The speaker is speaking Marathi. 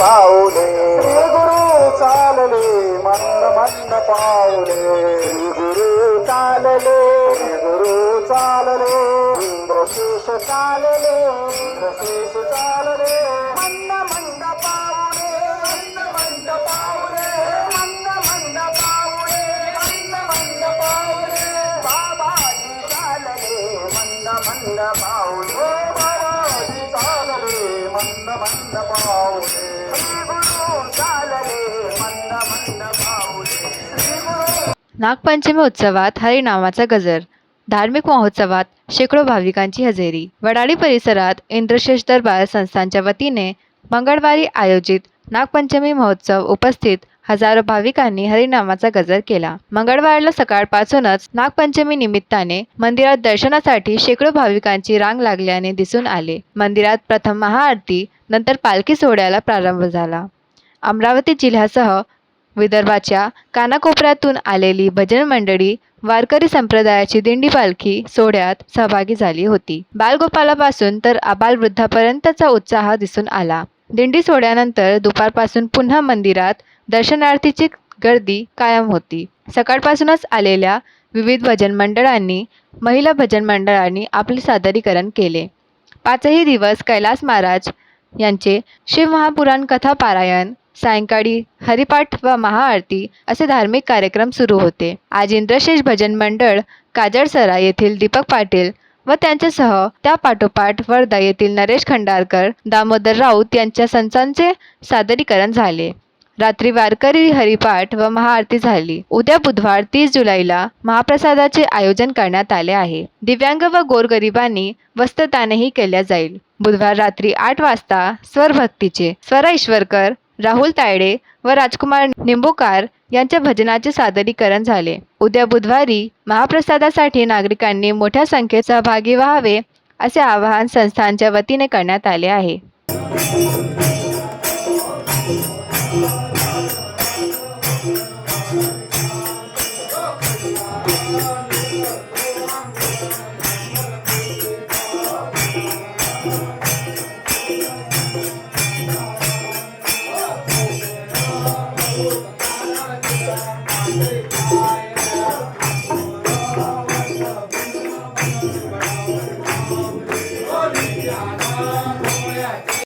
పావులే. గురు చాలలే మన్న మన్న పావులే. గురు చాలలే గురు చాలలే. ఇంద్రశేష చాలలే ఇంద్రశేష చాలలే. మన్న మన్న పావులే మన్న మన్న పావులే. మన్న మన్న పావులే మన్న మన్న పావులే. బాబాజీ చాలలే మన్న మన్న పావులే. బాబాజీ చాలలే మన్న మన్న పావులే. नागपंचमी उत्सवात हरिनामाचा गजर धार्मिक महोत्सवात शेकडो भाविकांची हजेरी. वडाळी परिसरात इंद्रशेष दरबार संस्थांच्या वतीने मंगळवारी आयोजित नागपंचमी महोत्सव उपस्थित हजारो भाविकांनी हरिनामाचा गजर केला. मंगळवारला सकाळपासूनच नागपंचमी निमित्ताने मंदिरात दर्शनासाठी शेकडो भाविकांची रांग लागल्याने दिसून आले. मंदिरात प्रथम महाआरती नंतर पालखी सोहळ्याला प्रारंभ झाला. अमरावती जिल्ह्यासह विदर्भाच्या कानाकोपऱ्यातून आलेली भजन मंडळी वारकरी संप्रदायाची दिंडी पालखी सोहळ्यात सहभागी झाली होती. बालगोपालापासून तर आबालवृद्धापर्यंतचा उत्साह दिसून आला. दिंडी सोहळ्यानंतर दुपारपासून पुन्हा मंदिरात दर्शनार्थीची गर्दी कायम होती. सकाळपासूनच आलेल्या विविध भजन मंडळांनी महिला भजन मंडळांनी आपले सादरीकरण केले. पाचही दिवस कैलास महाराज यांचे शिवमहापुराण कथा पारायण सायंकाळी हरिपाठ व महाआरती असे धार्मिक कार्यक्रम सुरू होते. आज इंद्रशेष भजन मंडळ काजळसरा येथील दीपक पाटील व त्यांच्यासह त्या पाठोपाठ वर्धा येथील नरेश खंडारकर दामोदर राऊत यांच्या संचांचे सादरीकरण झाले. रात्री वारकरी हरिपाठ व महाआरती झाली. उद्या बुधवार तीस जुलैला महाप्रसादाचे आयोजन करण्यात आले आहे. दिव्यांग व गोरगरिबांनी वस्त्रदानही केल्या जाईल. बुधवार रात्री आठ वाजता स्वरभक्तीचे स्वरा ईश्वरकर राहुल तायडे व राजकुमार निंबोकार यांच्या भजनाचे सादरीकरण झाले. उद्या बुधवारी महाप्रसादासाठी नागरिकांनी मोठ्या संख्येत सहभागी व्हावे असे आवाहन संस्थांच्या वतीने करण्यात आले आहे. Thank you.